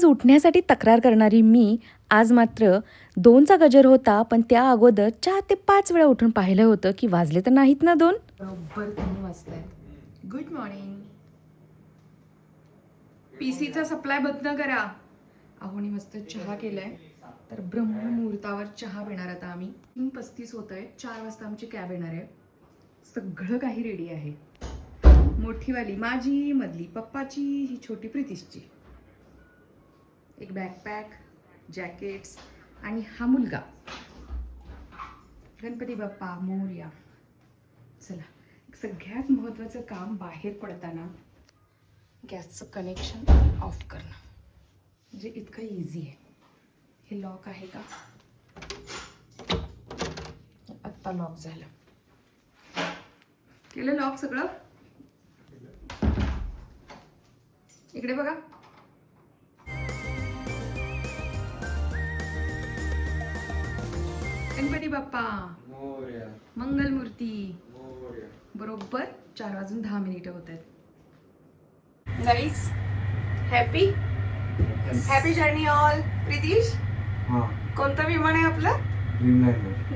रोज उठण्यासाठी तक्रार करणारी मी आज मात्र दोनचा गजर होता पण त्या अगोदर चार ते पाच वेळा उठून पाहिलं होतं की वाजले तर नाहीत ना दोन? बरोबर तीन वाजतायत गुड मॉर्निंग पीसीचा सप्लाय बंद करा. अहोनी मस्त चहा केलाय. तर ब्रह्ममुहूर्तावर चहा पिणार आता आम्ही. तीन पस्तीस होत आहे चार वाजता आमची कॅब येणार आहे. सगळं काही रेडी आहे. मोठीवाली माझी मधली पप्पाची ही छोटी प्रितीशची. एक बॅकपॅक जॅकेट्स आणि हा मुलगा. गणपती बाप्पा मोर्या. चला सगळ्यात महत्त्वाचं काम बाहेर पडताना गॅसचं कनेक्शन ऑफ करणं. म्हणजे इतकं इझी आहे. हे लॉक आहे का? आत्ता लॉक झालं. केलं लॉक सगळं? इकडे बघा. बाप्पा. मोरया. मंगलमूर्ती. मोरया. बरोबर चार वाजून दहा मिनिटं होत आहेत. Guys happy happy journey all Pritish हा. कोणतं विमान आहे आपलं?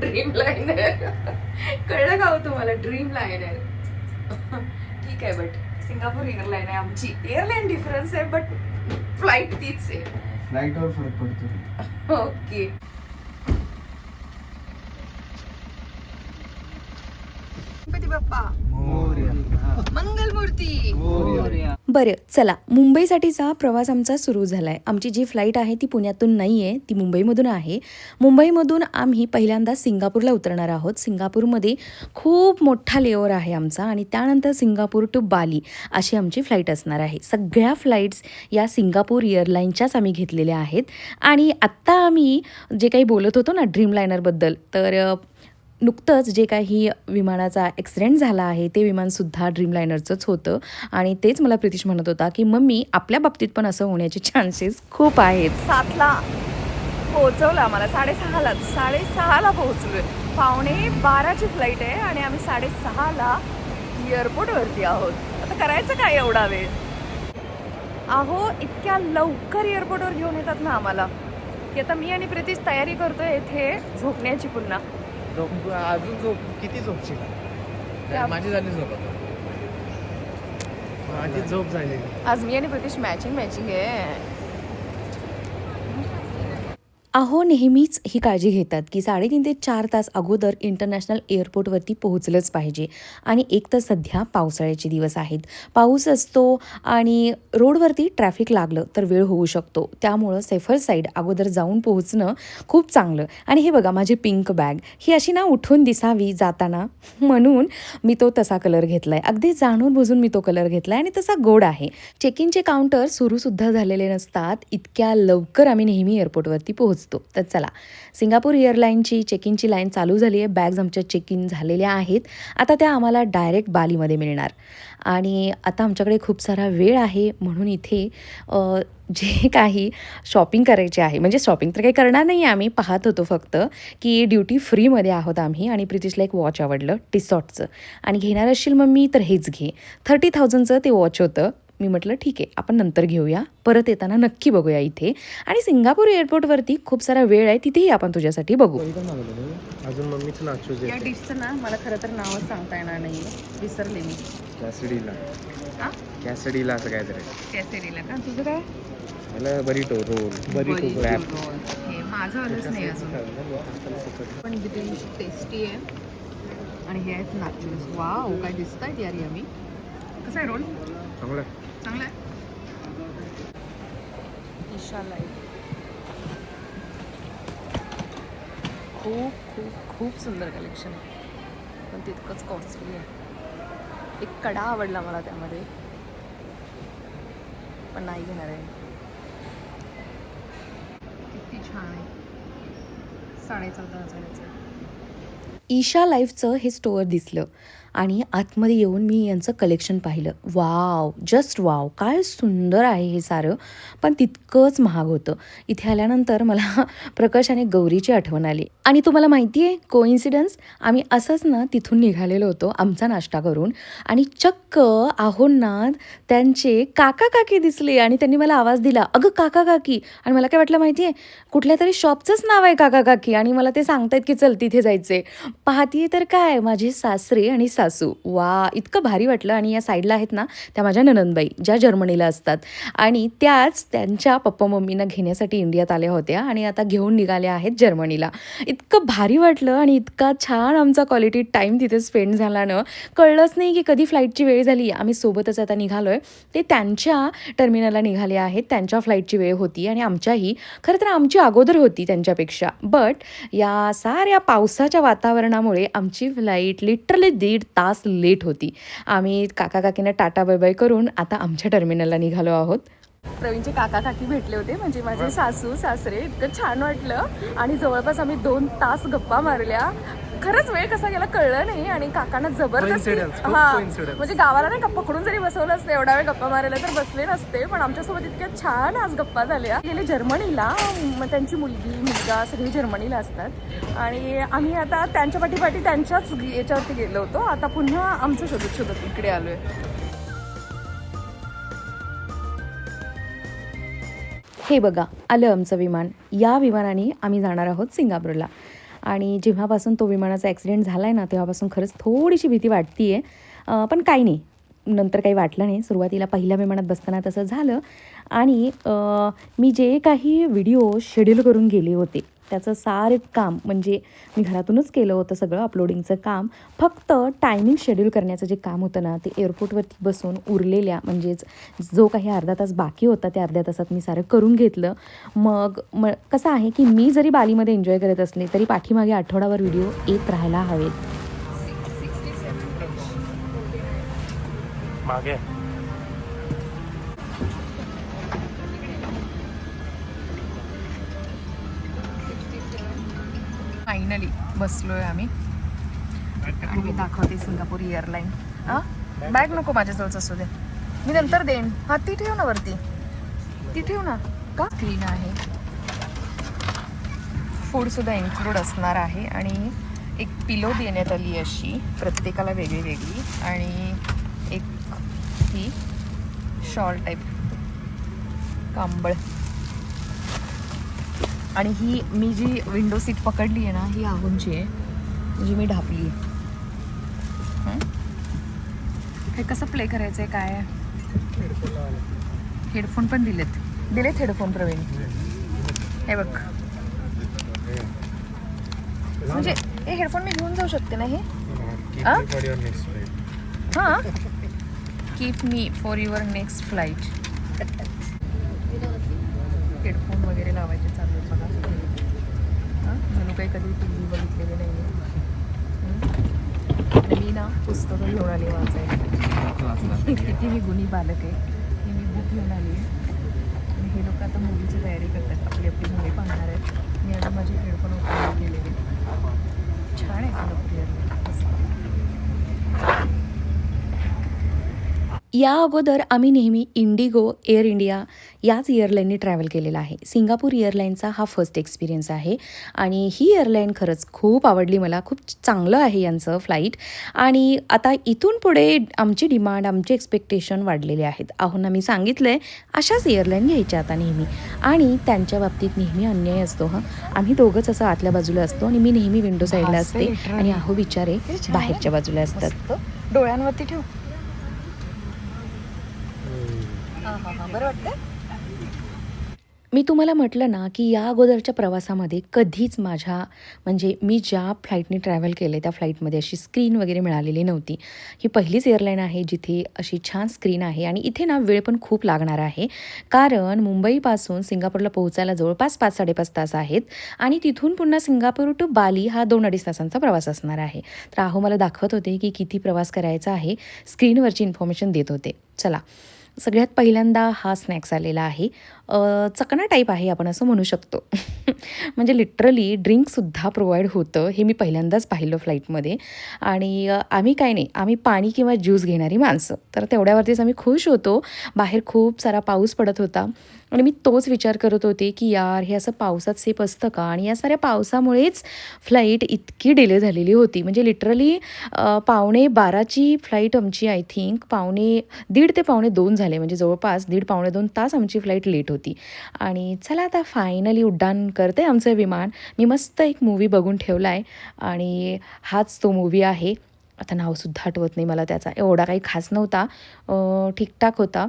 ड्रीम लाईनर कळलं का हो तुम्हाला? ड्रीम लाईनर ठीक आहे बट सिंगापूर एअरलाईन आहे आमची. एअरलाईन डिफरन्स आहे बट फ्लाईट तीच आहे. फ्लाईटवर फरक पडतो. ओके गणपती बाप्पा. मोरया. मंगलमूर्ती. मोरया. बरं चला मुंबईसाठीचा प्रवास आमचा सुरू झाला आहे आमची जी फ्लाईट आहे ती पुण्यातून नाही आहे ती मुंबईमधून आहे. मुंबईमधून आम्ही पहिल्यांदा सिंगापूरला उतरणार आहोत. सिंगापूरमध्ये खूप मोठा लेओवर आहे आमचा आणि त्यानंतर सिंगापूर टू बाली अशी आमची फ्लाईट असणार आहे. सगळ्या फ्लाईट्स या सिंगापूर एअरलाईनच्याच आम्ही घेतलेल्या आहेत. आणि आत्ता आम्ही जे काही बोलत होतो ना ड्रीम लायनरबद्दल तर नुकतंच जे काही विमानाचा ॲक्सिडेंट झाला आहे ते विमानसुद्धा ड्रीमलायनरचंच होतं. आणि तेच मला प्रितीश म्हणत होता की मम्मी आपल्या बाबतीत पण असं होण्याचे चान्सेस खूप आहेत. सातला पोहोचवलं आम्हाला. साडेसहालाच साडेसहाला पोहोचलोय. पावणे बाराची फ्लाईट आहे आणि आम्ही साडेसहाला एअरपोर्टवरती आहोत. आता करायचं काय एवढा वेळ? अहो इतक्या लवकर एअरपोर्टवर घेऊन येतात ना आम्हाला. की आता मी आणि प्रितीश तयारी करतोय इथे झोपण्याची पुन्हा. झोप अजून झोप किती झोपशील माझी झाली झोप आता. माझी झोप झाली आज मी आणि प्रितीश मॅचिंग मॅचिंग आहे. अहो नेहमीच ही काळजी घेतात की साडेतीन ते चार तास अगोदर इंटरनॅशनल एअरपोर्टवरती पोहोचलंच पाहिजे. आणि एक तर सध्या पावसाळ्याचे दिवस आहेत. पाऊस असतो आणि रोडवरती ट्रॅफिक लागलं तर वेळ होऊ शकतो. त्यामुळं सेफर साईड अगोदर जाऊन पोहोचणं खूप चांगलं. आणि हे बघा माझी पिंक बॅग ही अशी ना उठून दिसावी जाताना. म्हणून मी तो तसा कलर घेतला आहे अगदी जाणून बुजून मी तो कलर घेतला आहे आणि तसा गोड आहे. चेक इनचे काउंटर सुरूसुद्धा झालेले नसतात. इतक्या लवकर आम्ही नेहमी एअरपोर्टवरती पोहोचतो. तर चला सिंगापूर एअरलाईनची चेक इनची लाईन चालू झाली आहे. बॅग्स आमच्या चेक इन झालेल्या आहेत. आता त्या आम्हाला डायरेक्ट बालीमध्ये मिळणार. आणि आता आमच्याकडे खूप सारा वेळ आहे. म्हणून इथे जे काही शॉपिंग करायचे आहे म्हणजे शॉपिंग तर काही करणार नाही आम्ही पाहत होतो फक्त की ड्युटी फ्रीमध्ये आहोत आम्ही आणि प्रितिशला एक वॉच आवडलं टिसॉटचं आणि घेणार असशील मी तर हेच घे. थर्टी थाउजंडचं ते वॉच होतं. मी म्हटलं ठीक आहे आपण नंतर घेऊया. परत येताना नक्की बघूया इथे. आणि सिंगापूर एअरपोर्टवरती खूप सारा वेळ आहे तिथेही आपण तुझ्यासाठी बघू. अजून मम्मीचं नाचूच या डिशचं ना मला खरं तर नावच सांगता येणार नाही विसरले मी. कॅसडीला हा? कॅसडीला असं काहीतरी. कॅसेरीला का? तुझं काय? मला बरीटो रोल. बरी रॅप हे माझं आलंच नाही अजून. पण किती टेस्टी आहे. आणि हे आहेत नाचूस वाव काय दिसत आहेत यार आम्ही कसा आहे रोल? चांगलं चांगला आहे? ईशा लाईफ खूप खूप खूप सुंदर कलेक्शन आहे. पण तितकंच कॉस्टली आहे. एक कडा आवडला मला त्यामध्ये. पण नाही घेणार आहे. किती छान आहे. साडे चौदा हजाराचं ईशा लाईफचं हे स्टोअर दिसलं. आणि आतमध्ये येऊन मी यांचं कलेक्शन पाहिलं. वाव जस्ट वाव काय सुंदर आहे हे सारं. पण तितकंच महाग होतं. इथे आल्यानंतर मला प्रकाश आणि गौरीची आठवण आली. आणि तुम्हाला माहिती आहे कोइन्सिडन्स आम्ही असंच ना तिथून निघालेलो होतो आमचा नाश्ता करून. आणि चक्क आहोंना त्यांचे काका काकी दिसले आणि त्यांनी मला आवाज दिला. अगं काका काकी. आणि मला काय वाटलं माहिती आहे कुठल्या तरी शॉपचंच नाव आहे काका काकी. आणि मला ते सांगतायत की चल तिथे जायचे पाहतीये तर काय माझे सासरे आणि सासू. वा इतकं भारी वाटलं. आणि या साईडला आहेत ना त्या माझ्या ननंदबाई ज्या जर्मनीला असतात. आणि त्याच त्यांच्या पप्पा मम्मींना घेण्यासाठी इंडियात आल्या होत्या आणि आता घेऊन निघाल्या आहेत जर्मनीला. इतकं भारी वाटलं आणि इतका छान आमचा क्वालिटी टाईम तिथे स्पेंड झाला ना कळलंच नाही की कधी फ्लाईटची वेळ झाली. आम्ही सोबतच आता निघालो आहे ते त्यांच्या टर्मिनलला निघाले आहेत. त्यांच्या फ्लाईटची वेळ होती आणि आमच्याही खरं तर आमची अगोदर होती त्यांच्यापेक्षा. बट या साऱ्या पावसाच्या वातावरणामुळे आमची फ्लाईट लिटरली दीड तास लेट होती. आम्ही काका काकींना टाटा बाय बाय करून आता आमच्या टर्मिनलला निघालो आहोत. प्रवीणचे काका काकी भेटले होते म्हणजे माझे सासू सासरे इतकं छान वाटलं. आणि जवळपास आम्ही दोन तास गप्पा मारल्या. खरंच वेळ कसा गेला कळलं नाही आणि काकांना जबरदस्ती Coincidence, खूप हा coincidence. म्हणजे गावाला नाही का पकडून जरी बसवलं असतं एवढा वेळ गप्पा मारायला तर बसले नसते पण आमच्यासोबत इतक्या छान आज गप्पा झाल्या. गेले जर्मनीला मग त्यांची मुलगी मुलगा सगळी जर्मनीला असतात. आणि आम्ही आता त्यांच्या पाठीपाठी त्यांच्याच याच्यावरती गेलो होतो. आता पुन्हा आमचं शोधत शोधत इकडे आलोय. हे बघा आलं आमचं विमान. या विमानाने आम्ही जाणार आहोत सिंगापूरला. आणि जेव्हापासून तो विमानाचा ॲक्सिडेंट झाला आहे ना तेव्हापासून खरंच थोडीशी भीती वाटती आहे पण काही नाही. नंतर काही वाटलं नाही. सुरुवातीला पहिल्या विमानात बसताना तसं झालं. आणि मी जे काही व्हिडिओ शेड्यूल करून गेले होते त्याचं सारे काम म्हणजे मी घरातूनच केलं होतं सगळं अपलोडिंगचं काम फक्त टायमिंग शेड्यूल करण्याचं जे काम होतं ना ते एअरपोर्टवरती बसून उरलेल्या म्हणजेच जो काही अर्धा तास बाकी होता त्या अर्ध्या तासात मी सारं करून घेतलं. मग म कसं आहे की मी जरी बालीमध्ये एन्जॉय करत असले तरी पाठीमागे आठवडाभर व्हिडिओ येत राहायला हवेत. मागे. बसलो आहे आम्ही. आणि मी दाखवते सिंगापूर एअरलाईन हां? बॅग नको माझ्याजवळच असू दे. मी नंतर देईन. हां ती ठेव ना वरती. ती ठेव ना. का? स्क्रीन आहे. फूडसुद्धा इन्क्लूड असणार आहे. आणि एक पिलो देण्यात आली अशी. प्रत्येकाला वेगळी वेगळी. आणि एक ही शॉल टाईप कांबळ. आणि ही मी जी विंडो सीट पकडली आहे ना ही आहुंची आहे. जी मी ढापली आहे. हं? हे कसं प्ले करायचं आहे? काय हेडफोन पण दिलेत. दिलेत हेडफोन प्रवीण. हे बघ. म्हणजे हे हेडफोन मी घेऊन जाऊ शकते ना हे? हां. Keep me for your next flight headphone वगैरे लावायचे चालू आहेत बघा. हां? म्हणून काही कधी टी व्ही बघितलेले नाही आहे मी ना पुस्तकं घेऊन आली वाचायला. किती मी गुन्ही बालक आहे. ही मी बुक घेऊन आली आहे. आणि हे लोक आता मुलीची तयारी करतात. आपली आपली मुली पाहणार आहेत. मी आता माझे हेडफोन ओपन केलेले छान आहे सिंगापूर एअरलाईन मस्त या अगोदर आम्ही नेहमी इंडिगो एअर इंडिया याच एअरलाईनने ट्रॅव्हल केलेला आहे. सिंगापूर एअरलाईनचा हा फर्स्ट एक्सपिरियन्स आहे. आणि ही एअरलाईन खरंच खूप आवडली मला. खूप चांगलं आहे यांचं फ्लाईट आणि आता इथून पुढे आमची डिमांड आमचे एक्सपेक्टेशन वाढलेले आहेत. आहोंना मी सांगितलं आहे अशाच एअरलाईन घ्यायच्या आता नेहमी. आणि त्यांच्या बाबतीत नेहमी अन्याय असतो हां. आम्ही दोघंच असं आतल्या बाजूला असतो आणि मी नेहमी विंडो साईडला असं असते. आणि आहो छान. आहे. बाहेरच्या बाजूला असतात. डोळ्यांवरती ठेव. बरं वाटतं मी तुम्हाला म्हटलं ना की या अगोदरच्या प्रवासामध्ये कधीच माझ्या म्हणजे मी ज्या फ्लाईटने ट्रॅव्हल केले त्या फ्लाईटमध्ये अशी स्क्रीन वगैरे मिळालेली नव्हती. ही पहिलीच एअरलाईन आहे जिथे अशी छान स्क्रीन आहे आणि इथे ना वेळ पण खूप लागणार आहे. कारण मुंबईपासून सिंगापूरला पोहोचायला जवळपास पाच साडेपाच तास आहेत आणि तिथून पुन्हा सिंगापूर टू बाली हा दोन अडीच तासांचा प्रवास असणार आहे. तर आहो मला दाखवत होते की किती प्रवास करायचा आहे. स्क्रीनवरची इन्फॉर्मेशन देत होते. चला. सगळ्यात पहिल्यांदा हा स्नॅक्स आलेला आहे. चकणा चकना टाईप आहे आपण असं म्हणू शकतो. म्हणजे लिटरली ड्रिंकसुद्धा प्रोव्हाइड होतं हे मी पहिल्यांदाच पाहिलं फ्लाईटमध्ये आणि आम्ही काय नाही आम्ही पाणी किंवा ज्यूस घेणारी माणसं. तर तेवढ्यावरतीच आम्ही खुश होतो. बाहेर खूप सारा पाऊस पडत होता. आणि मी तोच विचार करत होते की यार हे असं पावसात सेफ असतं का? आणि या साऱ्या पावसामुळेच फ्लाईट इतकी डिले झालेली होती. म्हणजे लिटरली पावणे बाराची फ्लाईट आमची आय थिंक पावणे दीड ते पावणे दोन झाले. म्हणजे जवळपास दीड पावणे दोन तास आमची फ्लाईट लेट होती. आणि चला आता फायनली उड्डाण करते आमचं विमान. मी मस्त एक मूवी बघून ठेवला आहे आणि हाच तो मूवी आहे. आता नावसुद्धा आठवत नाही मला त्याचा. एवढा काही खास नव्हता. ठीकठाक होता.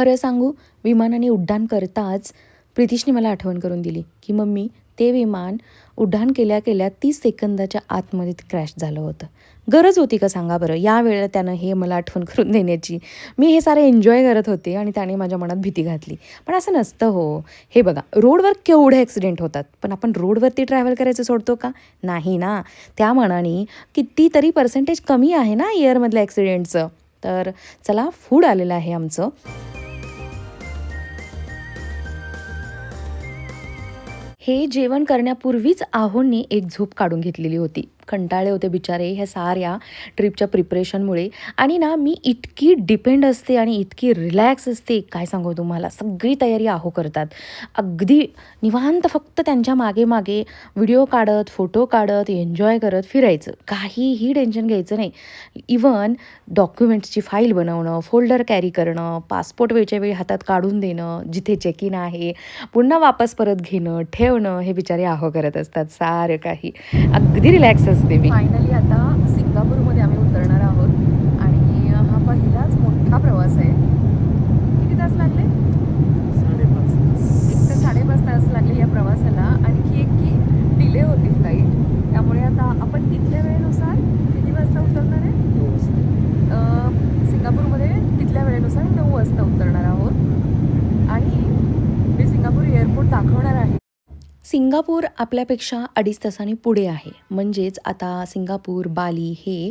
खरं सांगू विमानाने उड्डाण करताच प्रितिशने मला आठवण करून दिली की मम्मी ते विमान उड्डाण केल्या केल्या तीस सेकंदाच्या आतमध्ये क्रॅश झालं होतं. गरज होती का सांगा बरं? या वेळेला त्यानं हे मला आठवण करून देण्याची. मी हे सारे एन्जॉय करत होते आणि त्याने माझ्या मनात भीती घातली. पण असं नसतं हो. हे बघा रोडवर केवढे ॲक्सिडेंट होतात? पण आपण रोडवरती ट्रॅव्हल करायचं सोडतो का? नाही ना. त्या मनाने कितीतरी पर्सेंटेज कमी आहे ना इयरमधल्या ॲक्सिडेंटचं तर चला फूड आलेलं आहे आमचं. हे जेवण करण्यापूर्वीच आहोंनी एक झोप काढून घेतलेली होती. कंटाळे होते बिचारे ह्या साऱ्या ट्रिपच्या प्रिपरेशनमुळे आणि ना मी इतकी डिपेंड असते आणि इतकी रिलॅक्स असते काय सांगू तुम्हाला? सगळी तयारी आहो करतात. अगदी निवांत फक्त त्यांच्या मागे मागे व्हिडिओ काढत फोटो काढत एन्जॉय करत फिरायचं. काहीही टेन्शन घ्यायचं नाही. इवन डॉक्युमेंट्सची फाईल बनवणं फोल्डर कॅरी करणं पासपोर्ट वेळच्या वेळी हातात काढून देणं जिथे चेक इन आहे पुन्हा वापस परत घेणं ठेवणं हे बिचारे आहो करत असतात. सारं काही. अगदी रिलॅक्स असतं मी. फायनली आता सिंगापूरमध्ये आम्ही उतरणार आहोत आणि हा पहिलाच मोठा प्रवास आहे किती तास लागले साडेपाच एक तर साडेपाच तास लागले या प्रवासाला आणखी एक की डिले होती फ्लाईट त्यामुळे आता आपण तिथल्या वेळेनुसार किती वाजता उतरणार आहे अं, सिंगापूरमध्ये तिथल्या वेळेनुसार नऊ वाजता उतरणार आहोत आणि मी सिंगापूर एअरपोर्ट दाखवणार आहे सिंगापूर आपल्यापेक्षा अडीच तासांनी पुढे आहे. म्हणजेच आता सिंगापूर बाली हे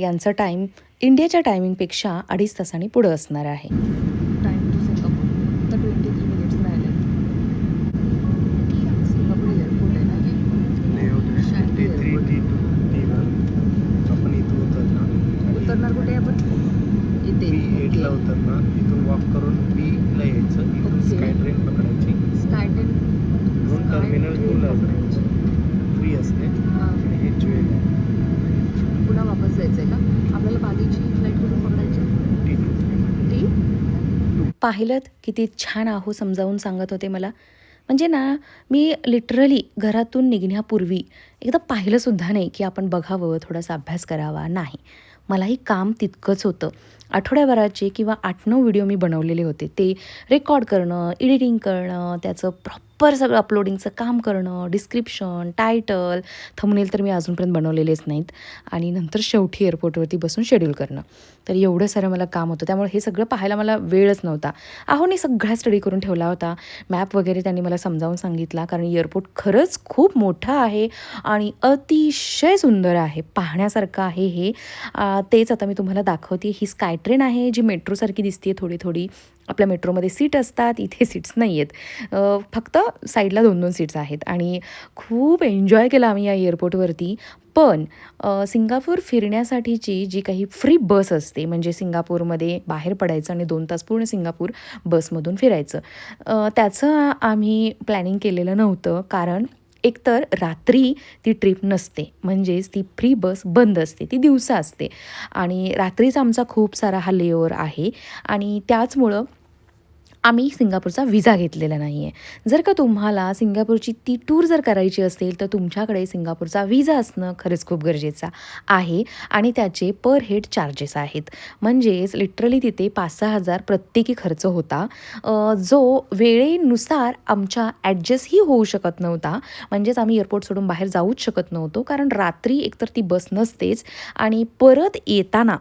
यांचं टाईम इंडियाच्या टायमिंगपेक्षा अडीच तासांनी पुढं असणार आहे टाईम टू सिंगापूर फक्त ट्वेंटी थ्री मिनिट्स राहिले सिंगापूर एअरपोर्ट आहे ना हे शांती airport. आपण इथून उतरणार उतरणार कुठे आपण इथे बी एटला उतरणार इथून वॉक करून बी ला यायचं इथून Okay. स्काय ट्रेन पकडायची स्कायटेन दोन टर्मिनल टूला फ्री असते आणि हे ज्वेल आहे पुन्हा वापस जायचं आहे का आपल्याला बालीची फ्लाईट कुठून पकडायची टी टू पाहिलं किती छान आहो समजावून सांगत होते मला. म्हणजे ना मी लिटरली घरातून निघण्यापूर्वी एकदा पाहिलंसुद्धा नाही की आपण बघावं थोडासा अभ्यास करावा नाही. मलाही काम तितकंच होतं. आठवड्याभराचे किंवा आठ नऊ व्हिडिओ मी बनवलेले होते. ते रेकॉर्ड करणं एडिटिंग करणं त्याचं प्रॉपर सगळं अपलोडिंगचं काम करणं डिस्क्रिप्शन टायटल थंबनेल तर मी अजूनपर्यंत बनवलेलेच नाहीत. आणि नंतर शेवटी एअरपोर्टवरती बसून शेड्यूल करणं. तर एवढं सारं मला काम होतं. त्यामुळे हे सगळं पाहायला मला वेळच नव्हता. आहोने सगळा स्टडी करून ठेवला होता. मॅप वगैरे त्यांनी मला समजावून सांगितला. कारण एअरपोर्ट खरंच खूप मोठा आहे आणि अतिशय सुंदर आहे. पाहण्यासारखं आहे हे. तेच आता मी तुम्हाला दाखवते. ही स्काय ट्रेन आहे जी मेट्रोसारखी दिसते थोडी थोडी. आपल्या मेट्रोमध्ये सीट असतात इथे सीट्स नाही आहेत फक्त साईडला दोन दोन सीट्स आहेत. आणि खूप एन्जॉय केला आम्ही या एअरपोर्टवरती. पण सिंगापूर फिरण्यासाठीची जी काही फ्री बस असते म्हणजे सिंगापूरमध्ये बाहेर पडायचं आणि दोन तास पूर्ण सिंगापूर बसमधून फिरायचं त्याचं आम्ही प्लॅनिंग केलेलं नव्हतं. कारण एकतर रात्री ती ट्रिप नसते. म्हणजेच ती फ्री बस बंद असते. ती दिवसा असते. आणि रात्रीच आमचा खूप सारा हा लेओवर आहे. आणि त्याचमुळं आम्ही सिंगापूरचा विजा घेतलेला नाही आहे जर का तुम्हाला सिंगापूरची ती टूर जर करायची असेल तर तुमच्याकडे सिंगापूरचा विजा असणं खरंच खूप गरजेचं आहे आणि त्याचे पर हेड चार्जेस आहेत. म्हणजेच लिटरली तिथे पाच सहा हजार प्रत्येकी खर्च होता. जो वेळेनुसार आमच्या ॲडजस्टही होऊ शकत नव्हता. म्हणजेच आम्ही एअरपोर्ट सोडून बाहेर जाऊच शकत नव्हतो. कारण रात्री एकतर ती बस नसतेच आणि परत येताना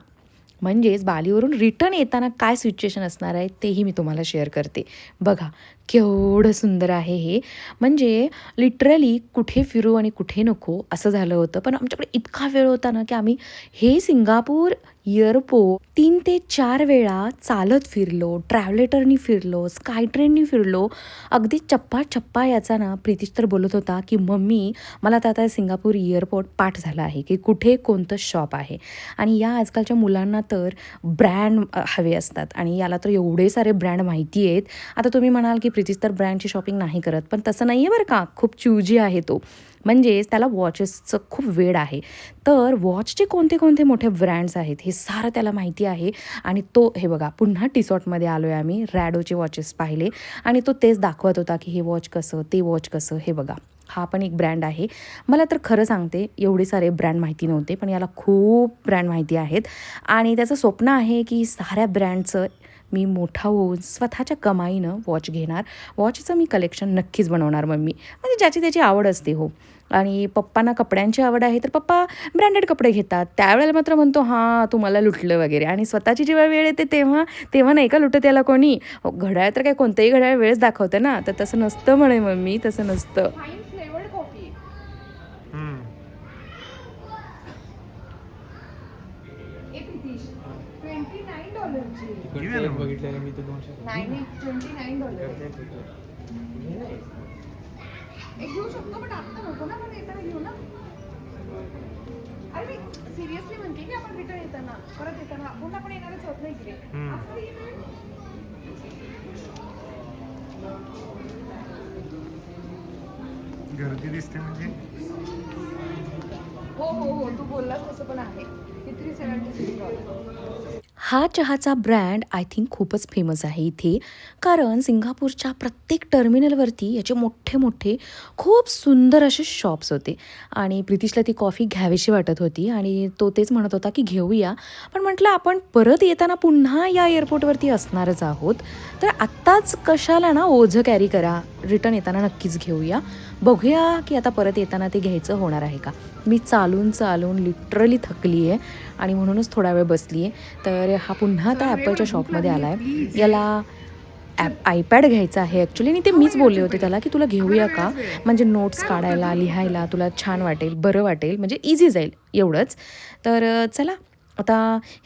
म्हणजेच बालीवरून रिटर्न येताना काय सिच्युएशन असणार आहे तेही मी तुम्हाला शेअर करते. बघा केवढं सुंदर आहे हे. म्हणजे लिटरली कुठे फिरू आणि कुठे नको असं झालं होतं. पण आमच्याकडे इतका वेळ होता ना की आम्ही हे सिंगापूर एअरपोर्ट तीन ते चार वेळा चालत फिरलो ट्रॅव्हलेटरनी फिरलो स्काय ट्रेननी फिरलो. अगदी चप्पा चप्पा याचा ना प्रितीश तर बोलत होता की मम्मी मला तर आता सिंगापूर एअरपोर्ट पाठ झाला आहे की कुठे कोणतं शॉप आहे? आणि या आजकालच्या मुलांना तर ब्रँड हवे असतात. आणि याला तर एवढे सारे ब्रँड माहिती आहेत. आता तुम्ही म्हणाल की प्रितीस तर ब्रँडची शॉपिंग नाही करत पण तसं नाही आहे बरं का. खूप चूजी आहे तो. म्हणजेच त्याला वॉचेसचं खूप वेळ आहे. तर वॉचचे कोणते कोणते मोठे ब्रँड्स आहेत हे सारं त्याला माहिती आहे. आणि तो हे बघा पुन्हा टिसॉटमध्ये आलो आहे आम्ही रॅडोचे वॉचेस पाहिले. आणि तो तेच दाखवत होता की हे वॉच कसं ते वॉच कसं हे बघा. हा पण एक ब्रँड आहे. मला तर खरं सांगते एवढे सारे ब्रँड माहिती नव्हते पण याला खूप ब्रँड माहिती आहेत. आणि त्याचं स्वप्न आहे की साऱ्या ब्रँडचं मी मोठा होऊन स्वतःच्या कमाईनं वॉच घेणार. वॉचचं मी कलेक्शन नक्कीच बनवणार मम्मी. म्हणजे ज्याची त्याची आवड असते हो. आणि पप्पांना कपड्यांची आवड आहे तर पप्पा ब्रँडेड कपडे घेतात. त्यावेळेला मात्र म्हणतो हां तुम्हाला लुटलं वगैरे. आणि स्वतःची जेव्हा वेळ येते तेव्हा तेव्हा नाही का लुटत याला कोणी? घड्याळ तर काय कोणतंही घड्याळ वेळेस दाखवतं ना. तर तसं नसतं म्हणे मम्मी तसं नसतं. बघितलेलं मी तर दोनशे नाही नाही ट्वेंटी नाईन डॉलर एक घेऊ शकतो पण आता नको ना पण येताना घेऊ ना. अरे मी सिरियसली म्हणते की आपण रिटर्न येताना परत येताना. आपण येणारच होत नाही. गर्दी दिसते म्हणजे? हो हो हो तू बोललास तसं पण आहे. सिक्स डॉलर हा चहाचा ब्रँड आय थिंक खूपच फेमस आहे इथे. कारण सिंगापूरच्या प्रत्येक टर्मिनलवरती याचे मोठे मोठे खूप सुंदर असे शॉप्स होते. आणि प्रितिशला ती कॉफी घ्यावीशी वाटत होती आणि तो तेच म्हणत होता की घेऊया. पण म्हटलं आपण परत येताना पुन्हा या एअरपोर्टवरती असणारच आहोत. तर आत्ताच कशाला ना ओझं कॅरी करा. रिटर्न येताना नक्कीच घेऊया. बघूया की आता परत येताना ते घ्यायचं होणार आहे का? मी चालून चालून लिटरली थकली आहे आणि म्हणूनच थोडा वेळ बसली आहे तर हा पुन्हा आता ॲपलच्या शॉपमध्ये आला आहे याला ॲप आयपॅड घ्यायचा आहे ॲक्च्युली आणि ते मीच बोलले होते त्याला की तुला घेऊया का? म्हणजे नोट्स काढायला लिहायला तुला छान वाटेल बरं वाटेल म्हणजे इझी जाईल एवढंच. तर चला आता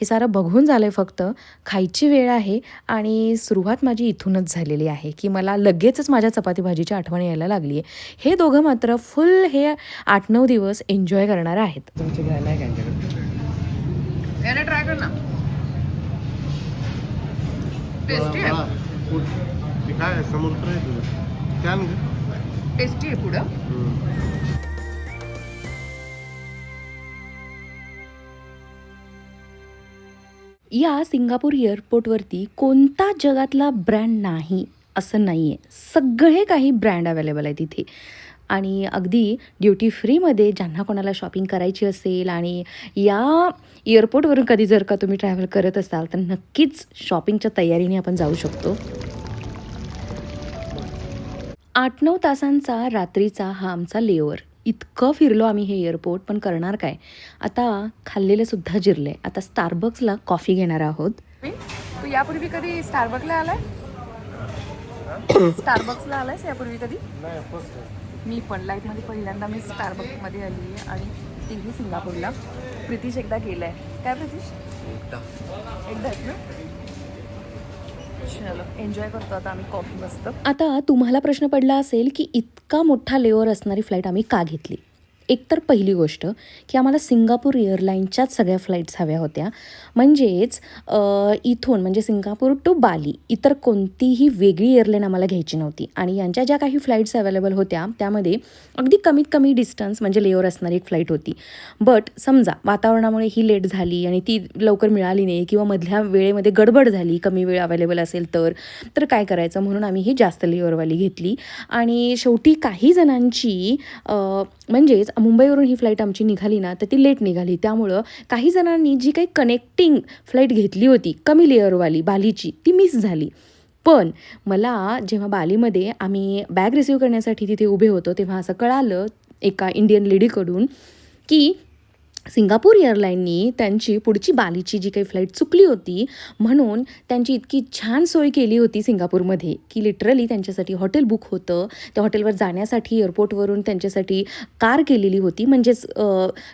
हे सारं बघून झालं आहे फक्त. खायची वेळ आहे आणि सुरुवात माझी इथूनच झालेली आहे की मला लगेचच माझ्या चपाती भाजीची आठवण यायला लागली आहे हे दोघं मात्र फुल हे आठ नऊ दिवस एन्जॉय करणार आहेत. ट्राय कर ना. टेस्टी आहे. ते काय समुद्र टेस्टी आहे पुढं. या सिंगापूर एअरपोर्टवरती कोणता जगातला ब्रँड नाही असं नाही आहे सगळे काही ब्रँड अवेलेबल आहे तिथे आणि अगदी ड्युटी फ्रीमध्ये ज्यांना कोणाला शॉपिंग करायची असेल आणि या एअरपोर्टवरून कधी जर का तुम्ही ट्रॅव्हल करत असाल तर नक्कीच शॉपिंगच्या तयारीने आपण जाऊ शकतो. आठ नऊ तासांचा रात्रीचा हा आमचा लेओवर इतकं फिरलो आम्ही हे एअरपोर्ट पण करणार काय? आता खाल्लेलं सुद्धा जिरलं आहे आता स्टारबक्सला कॉफी घेणार आहोत. तू यापूर्वी कधी स्टारबक्सला आलाय? स्टारबक्सला आलायस यापूर्वी कधी? मी पण. लाईफमध्ये पहिल्यांदा मी स्टारबक्समध्ये आली आहे आणि तेही सिंगापूरला प्रितीश एकदा गेलाय. काय प्रितीश? एकदाच ना? चलो एन्जॉय करतो. आता आम्ही कॉफी मस्त. आता तुम्हाला प्रश्न पडला असेल की इतका मोठा लेअर असणारी फ्लाईट आम्ही का घेतली? एकतर पहिली गोष्ट की आम्हाला सिंगापूर एअरलाईनच्याच सगळ्या फ्लाईट्स हव्या होत्या. म्हणजेच इथून म्हणजे सिंगापूर टू बाली इतर कोणतीही वेगळी एअरलाईन आम्हाला घ्यायची नव्हती. आणि यांच्या ज्या काही फ्लाईट्स अवेलेबल होत्या त्यामध्ये अगदी कमीत कमी डिस्टन्स म्हणजे लेअर असणारी एक फ्लाईट होती. बट समजा वातावरणामुळे ही लेट झाली आणि ती लवकर मिळाली नाही किंवा मधल्या वेळेमध्ये गडबड झाली कमी वेळ अवेलेबल असेल तर तर काय करायचं? म्हणून आम्ही ही जास्त लेअरवाली घेतली. आणि शेवटी काही जणांची म्हणजेच मुंबईवरून ही फ्लाईट आमची निघाली ना तर ती लेट निघाली. त्यामुळं काही जणांनी जी काही कनेक्टिंग फ्लाईट घेतली होती कमी लेअरवाली बालीची ती मिस झाली. पण मला जेव्हा बालीमध्ये आम्ही बॅग रिसिव्ह करण्यासाठी तिथे उभे होतो तेव्हा असं कळालं एका इंडियन लेडीकडून की सिंगापूर एअरलाईननी त्यांची पुढची बालीची जी काही फ्लाईट चुकली होती म्हणून त्यांची इतकी छान सोय केली होती सिंगापूरमध्ये की लिटरली त्यांच्यासाठी हॉटेल बुक होतं. त्या हॉटेलवर जाण्यासाठी एअरपोर्टवरून त्यांच्यासाठी कार केलेली होती म्हणजेच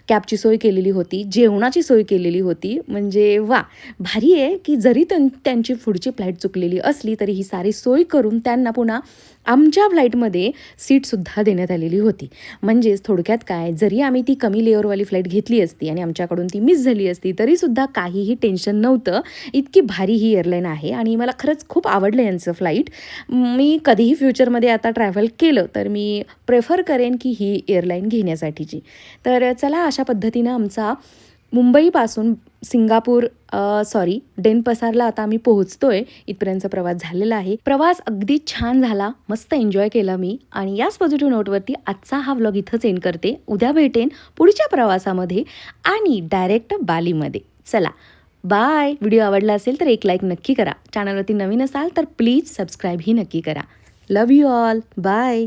कॅबची सोय केलेली होती जेवणाची सोय केलेली होती. म्हणजे वा भारी आहे की जरी त्यां त्यांची पुढची फ्लाईट चुकलेली असली तरी ही सारी सोय करून त्यांना पुन्हा आमच्या फ्लाईटमध्ये सीटसुद्धा देण्यात आलेली होती. म्हणजेच थोडक्यात काय जरी आम्ही ती कमी लेअरवाली फ्लाईट घेतली असती आणि आमच्याकडून ती मिस झाली असती तरीसुद्धा काहीही टेन्शन नव्हतं. इतकी भारी ही एअरलाईन आहे आणि मला खरंच खूप आवडलं यांचं फ्लाईट. मी कधीही फ्युचरमध्ये आता ट्रॅव्हल केलं तर मी प्रेफर करेन की ही एअरलाईन घेण्यासाठीची. तर चला अशा पद्धतीनं आमचा मुंबईपासून सिंगापूर सॉरी डेन पसारला आता आम्ही पोहोचतोय. इथपर्यंतचा प्रवास झालेला आहे. प्रवास अगदी छान झाला. मस्त एन्जॉय केला मी. आणि याच पॉझिटिव्ह नोटवरती आजचा हा व्लॉग इथंच एंड करते. उद्या भेटेन पुढच्या प्रवासामध्ये आणि डायरेक्ट बालीमध्ये. चला बाय व्हिडिओ आवडला असेल तर एक लाईक नक्की करा. चॅनलवरती नवीन असाल तर प्लीज सबस्क्राईबही नक्की करा. लव यू ऑल बाय